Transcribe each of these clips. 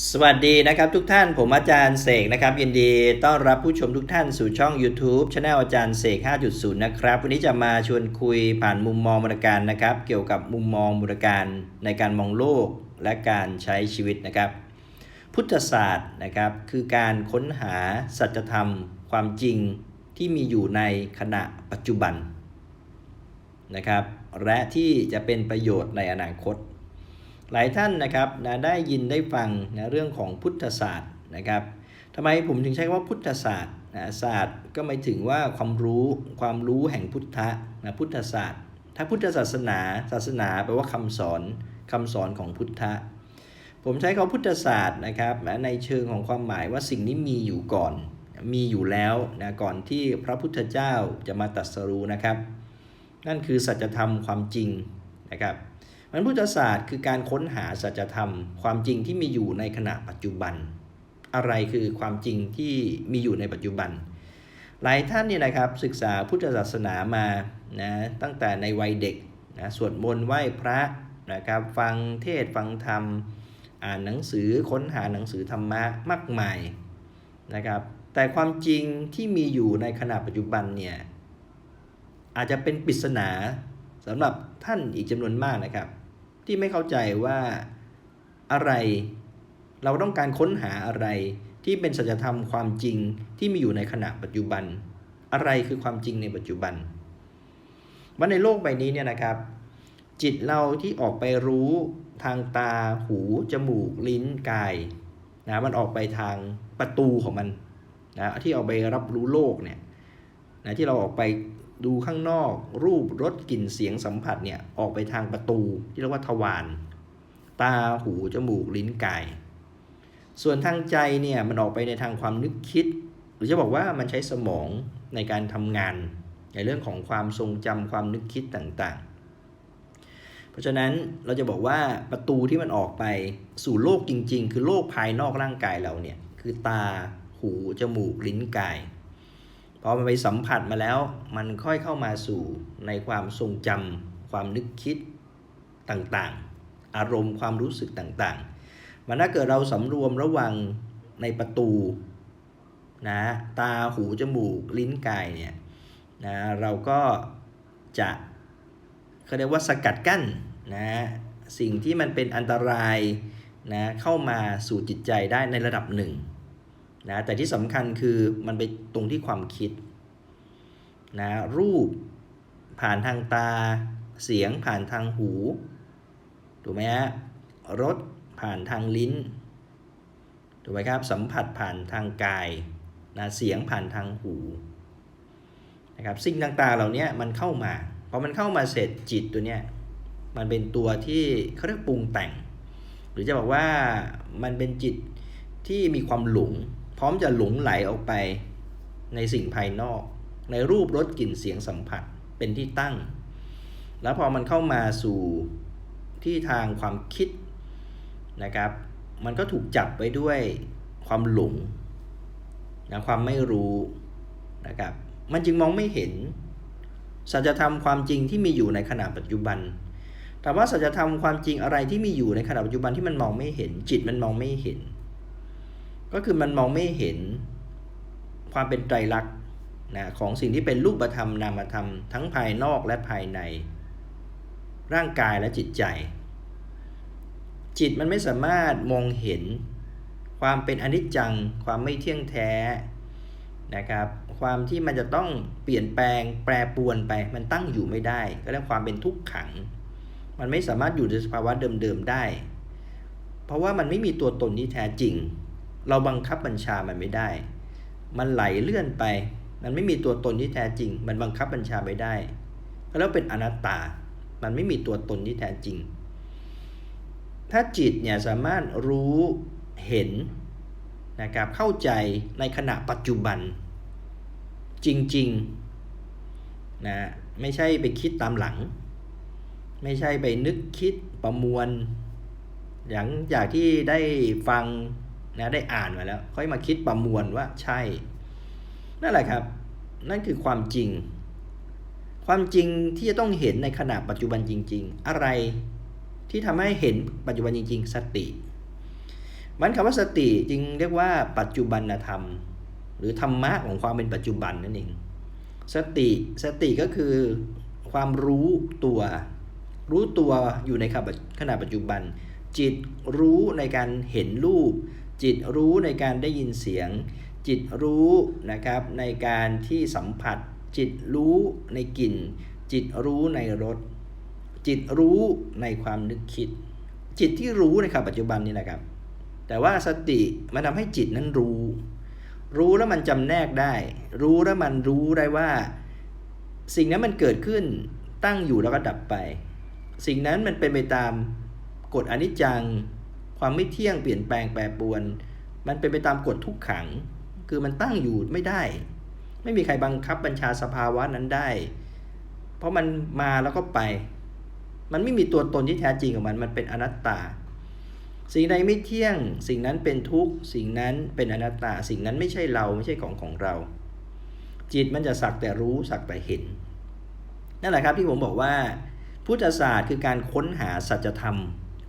สวัสดีนะครับทุกท่านผมอาจารย์เสกนะครับยินดีต้อนรับผู้ชมทุกท่านสู่ช่อง YouTube c anel อาจารย์เสก 5.0 นะครับ วันนี้จะมาชวนคุยผ่านมุมมองมูลการนะครับ เกี่ยวกับมุมมองมูลการในการมองโลกและการใช้ชีวิตนะครับ พุทธศาสตร์นะครับคือการค้นหาสัจธรรม ความจริงที่มีอยู่ในขณะปัจจุบันนะครับและที่จะเป็นประโยชน์ในอนาคต หลายท่านนะครับนะได้ยินได้ฟังนะเรื่องของพุทธศาสตร์นะครับทำไมผมถึงใช้คำว่าพุทธศาสตร์นะศาสตร์ก็หมายถึงว่าความรู้ความรู้แห่งพุทธะนะพุทธศาสตร์ ถ้าพุทธศาสนาศาสนาแปลว่าคำสอนคำสอนของพุทธะ ผมใช้คำพุทธศาสตร์นะครับนะในเชิงของความหมายว่าสิ่งนี้มีอยู่ก่อน มีอยู่แล้วนะก่อนที่พระพุทธเจ้าจะมาตรัสรู้นะครับ นั่นคือสัจธรรมความจริงนะครับ มันพุทธศาสตร์คือการค้นหาสัจธรรม ความจริงที่มีอยู่ในขณะปัจจุบัน อะไรคือความจริงที่มีอยู่ในปัจจุบัน หลายท่านเนี่ยนะครับศึกษาพุทธศาสนามานะตั้งแต่ในวัยเด็กนะสวดมนต์ไหว้พระนะครับฟังเทศฟังธรรม อ่านหนังสือค้นหาหนังสือธรรมะมากมายนะครับแต่ความจริงที่มีอยู่ในขณะปัจจุบันเนี่ยอาจจะเป็นปริศนาสำหรับท่านอีกจำนวนมากนะครับ ที่ไม่เข้าใจว่าอะไร เราต้องการค้นหาอะไรที่เป็นสัจธรรมความจริงที่มีอยู่ในขณะปัจจุบัน อะไรคือความจริงในปัจจุบันว่าในโลกใบนี้เนี่ยนะครับ จิตเราที่ออกไปรู้ทางตาหู จมูก ลิ้นกายนะมันออกไปทางประตูของมันนะที่ออกไปรับรู้โลกเนี่ยนะที่เราออกไป ดูข้างนอก รูปรสกลิ่นเสียงสัมผัสเนี่ยออกไปทางประตู ที่เรียกว่าทวารตาหูจมูกลิ้นกาย ส่วนทางใจเนี่ยมันออกไปในทางความนึกคิด หรือจะบอกว่ามันใช้สมองในการทำงาน ในเรื่องของความทรงจำความนึกคิดต่างๆ เพราะฉะนั้นเราจะบอกว่าประตูที่มันออกไปสู่โลกจริง ๆ คือโลกภายนอกร่างกายเราเนี่ยคือตา หู จมูก ลิ้นกาย พอมันไปสัมผัสมาแล้ว มันค่อยเข้ามาสู่ในความทรงจำความนึกคิดต่างๆ อารมณ์ความรู้สึกต่างๆ มันถ้าเกิดเราสำรวมระวังในประตูนะตาหูจมูกลิ้นกายเนี่ยนะเราก็จะเขาเรียกว่าสกัดกั้นนะสิ่งที่มันเป็นอันตรายนะเข้ามาสู่จิตใจได้ในระดับหนึ่ง นะแต่ที่สำคัญคือมันไปตรงที่ความคิดนะรูปผ่านทางตาเสียงผ่านทางหูถูกไหมฮะรสผ่านทางลิ้นถูกไหมครับสัมผัสผ่านทางกายนะเสียงผ่านทางหูนะครับสิ่งต่างๆเหล่านี้มันเข้ามาพอมันเข้ามาเสร็จจิตตัวเนี้ยมันเป็นตัวที่เขาเรียกปรุงแต่ง หรือจะบอกว่ามันเป็นจิตที่มีความหลง ร้อมจะหลงไหลออกไปในสิ่งภายนอก ในรูปรสกลิ่นเสียงสัมผัสเป็นที่ตั้ง แล้วพอมันเข้ามาสู่ที่ทางความคิดนะครับ มันก็ถูกจับไปด้วยความหลงนะความไม่รู้นะครับ มันจึงมองไม่เห็น สัจธรรมความจริงที่มีอยู่ในขณะปัจจุบัน แต่ว่าสัจธรรมความจริงอะไรที่มีอยู่ในขณะปัจจุบันที่มันมองไม่เห็น จิตมันมองไม่เห็น ก็คือมันมองไม่เห็นความเป็นไตรลักษณ์นะของสิ่งที่เป็นรูปธรรมนามธรรมทั้งภายนอกและภายใน ร่างกายและจิตใจ จิตมันไม่สามารถมองเห็นความเป็นอนิจจัง ความไม่เที่ยงแท้นะครับ ความที่มันจะต้องเปลี่ยนแปลงแปรปรวนไปมันตั้งอยู่ไม่ได้ ก็เรียกความเป็นทุกขัง มันไม่สามารถอยู่ในสภาวะเดิมๆได้ เพราะว่ามันไม่มีตัวตนที่แท้จริง เราบังคับบัญชามันไม่ได้ มันไหลเลื่อนไป มันไม่มีตัวตนที่แท้จริง มันบังคับบัญชาไม่ได้ แล้วเป็นอนัตตา มันไม่มีตัวตนที่แท้จริง ถ้าจิตเนี่ยสามารถรู้เห็นนะครับ เข้าใจในขณะปัจจุบัน จริงๆนะไม่ใช่ไปคิดตามหลัง ไม่ใช่ไปนึกคิดประมวลอย่างจากที่ได้ฟัง นะได้อ่านมาแล้ว ค่อยมาคิดประมวลว่าใช่ นั่นแหละครับ นั่นคือความจริง ความจริงที่จะต้องเห็นในขณะปัจจุบันจริง ๆ อะไรที่ทำให้เห็นปัจจุบันจริง ๆ สติ มันคำว่าสติจึงเรียกว่า ปัจจุบันธรรม หรือธรรมะของความเป็นปัจจุบันนั่นเอง สติสติก็คือความรู้ตัว รู้ตัวอยู่ในขณะปัจจุบัน จิตรู้ในการเห็นรูป จิตรู้ในการได้ยินเสียง จิตรู้นะครับในการที่สัมผัส จิตรู้ในกลิ่น จิตรู้ในรสจิตรู้ในความนึกคิด จิตที่รู้ในขณะปัจจุบันนี่นะครับ แต่ว่าสติมันทำให้จิตนั้นรู้ รู้แล้วมันจำแนกได้ รู้แล้วมันรู้ได้ว่า สิ่งนั้นมันเกิดขึ้นตั้งอยู่แล้วก็ดับไป สิ่งนั้นมันเป็นไปตามกฎอนิจจัง ความไม่เที่ยงเปลี่ยนแปลงแปรปรวน มันเป็นไปตามกฎทุกขัง คือมันตั้งอยู่ไม่ได้ ไม่มีใครบังคับบัญชาสภาวะนั้นได้ เพราะมันมาแล้วก็ไป มันไม่มีตัวตนที่แท้จริงของมัน มันเป็นอนัตตา สิ่งใดไม่เที่ยง สิ่งนั้นเป็นทุกข์สิ่งนั้นเป็นอนัตตา สิ่งนั้นไม่ใช่เราไม่ใช่ของของเรา จิตมันจะสักแต่รู้สักแต่เห็นนั่นแหละครับที่ผมบอกว่า พุทธศาสตร์คือการค้นหาสัจธรรม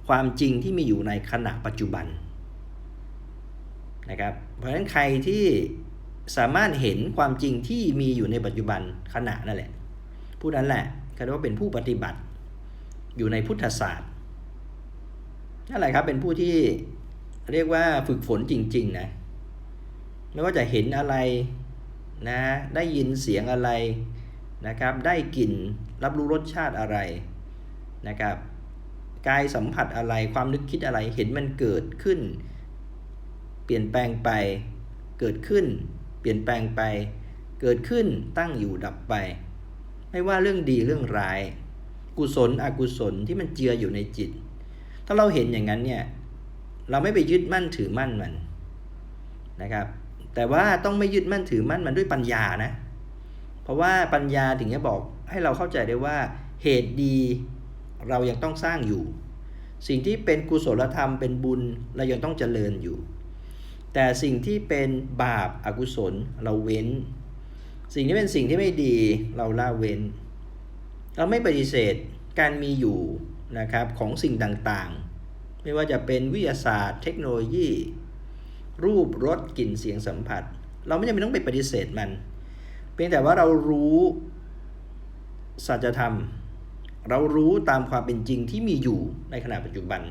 ความจริงที่มีอยู่ในขณะปัจจุบันนะครับเพราะฉะนั้นใครที่สามารถเห็นความจริงที่มีอยู่ในปัจจุบันขณะนั่นแหละ ผู้นั้นแหละเขาเรียกว่าเป็นผู้ปฏิบัติ อยู่ในพุทธศาสตร์นั่นแหละครับเป็นผู้ที่เรียกว่าฝึกฝนจริง ๆ นะไม่ว่าจะเห็นอะไรนะได้ยินเสียงอะไรนะครับ ได้กลิ่นรับรู้รสชาติอะไรนะครับ กายสัมผัสอะไรความนึกคิดอะไรเห็นมันเกิดขึ้น เปลี่ยนแปลงไป เกิดขึ้น เปลี่ยนแปลงไป เกิดขึ้นตั้งอยู่ดับไป ไม่ว่าเรื่องดีเรื่องร้าย กุศลอกุศลที่มันเจืออยู่ในจิต ถ้าเราเห็นอย่างนั้นเนี่ยเราไม่ไปยึดมั่นถือมั่นมันนะครับ แต่ว่าต้องไม่ยึดมั่นถือมั่นมันด้วยปัญญานะ เพราะว่าปัญญาถึงจะบอกให้เราเข้าใจได้ว่าเหตุดี เรายังต้องสร้างอยู่ สิ่งที่เป็นกุศลธรรมเป็นบุญเรายังต้องเจริญอยู่ แต่สิ่งที่เป็นบาปอากุศลเราเว้น สิ่งที่เป็นสิ่งที่ไม่ดีเราละเว้น เราไม่ปฏิเสธการมีอยู่นะครับของสิ่งต่างๆ ไม่ว่าจะเป็นวิทยาศาสตร์ เทคโนโลยี รูปรสกลิ่นเสียงสัมผัส เราไม่จำเป็นต้องไปปฏิเสธมัน เพียงแต่ว่าเรารู้สัจธรรม เรารู้ตามความเป็นจริงที่มีอยู่ในขณะปัจจุบัน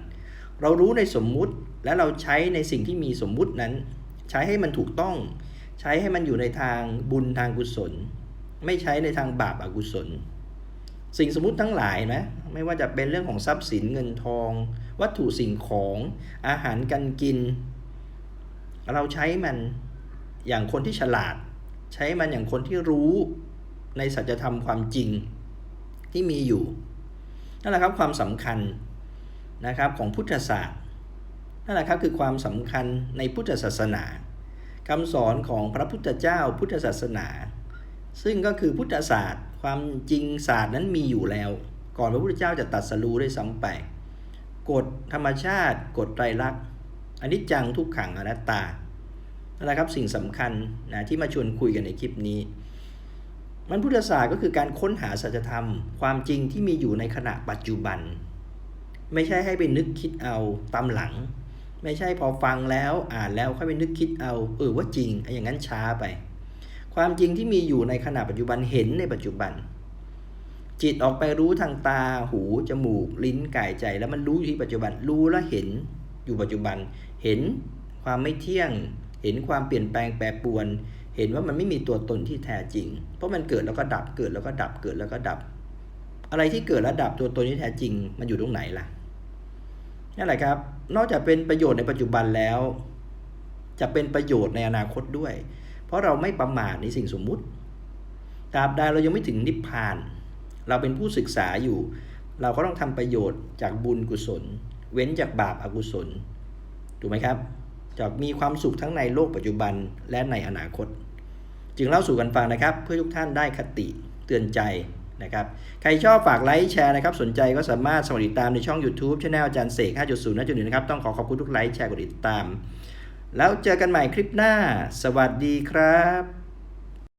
เรารู้ในสมมุติและเราใช้ในสิ่งที่มีสมมุตินั้น ใช้ให้มันถูกต้อง ใช้ให้มันอยู่ในทางบุญทางกุศล ไม่ใช้ในทางบาปอกุศล สิ่งสมมุติทั้งหลายนะไม่ว่าจะเป็นเรื่องของทรัพย์สินเงินทอง วัตถุสิ่งของอาหารการกิน เราใช้มันอย่างคนที่ฉลาด ใช้มันอย่างคนที่รู้ในสัจธรรมความจริง ที่มีอยู่นั่นแหละครับความสำคัญนะครับของพุทธศาสตร์นั่นแหละครับคือความสำคัญในพุทธศาสนาคำสอนของพระพุทธเจ้าพุทธศาสนา ซึ่งก็คือพุทธศาสตร์ ความจริงศาสตร์นั้นมีอยู่แล้ว ก่อนพระพุทธเจ้าจะตัดสรู้ได้ซ้ำไปกฎธรรมชาติกฎไตรลักษณ์อน,นิจจังทุกขังอนัตตานั่นแหละครับสิ่งสำคัญนะที่มาชวนคุยกันในคลิปนี้ มันพุทธศาสตร์ก็คือการค้นหาสัจธรรม ความจริงที่มีอยู่ในขณะปัจจุบัน ไม่ใช่ให้ไปนึกคิดเอาตามหลัง ไม่ใช่พอฟังแล้วอ่านแล้วค่อยไปนึกคิดเอาเออว่าจริงไอ้อย่างนั้นช้าไป ความจริงที่มีอยู่ในขณะปัจจุบันเห็นในปัจจุบัน จิตออกไปรู้ทางตา หู จมูก ลิ้นกายใจ แล้วมันรู้อยู่ที่ปัจจุบันรู้แล้วเห็นอยู่ปัจจุบัน เห็นความไม่เที่ยง เห็นความเปลี่ยนแปลงแปรปรวน เห็นว่ามันไม่มีตัวตนที่แท้จริง เพราะมันเกิดแล้วก็ดับ เกิดแล้วก็ดับ เกิดแล้วก็ดับ อะไรที่เกิดแล้วดับตัวตนที่แท้จริง มันอยู่ตรงไหนล่ะ นั่นแหละครับ นอกจากเป็นประโยชน์ในปัจจุบันแล้ว จะเป็นประโยชน์ในอนาคตด้วย เพราะเราไม่ประมาทในสิ่งสมมุติ ตราบใดเรายังไม่ถึงนิพพาน เราเป็นผู้ศึกษาอยู่ เราก็ต้องทำประโยชน์จากบุญกุศล เว้นจากบาปอากุศล ถูกไหมครับ จะมีความสุขทั้งในโลกปัจจุบันและในอนาคต จึงเล่าสู่กันฟังนะครับ เพื่อทุกท่านได้คติเตือนใจนะครับ ใครชอบฝากไลค์แชร์นะครับ สนใจก็สามารถสมัครติดตามในช่อง YouTube ช anel อาจารย์เสก 5.0นะจุดหนึ่งนะครับ ต้องขอขอบคุณทุกไลค์แชร์กดติดตาม แล้วเจอกันใหม่คลิปหน้า สวัสดีครับ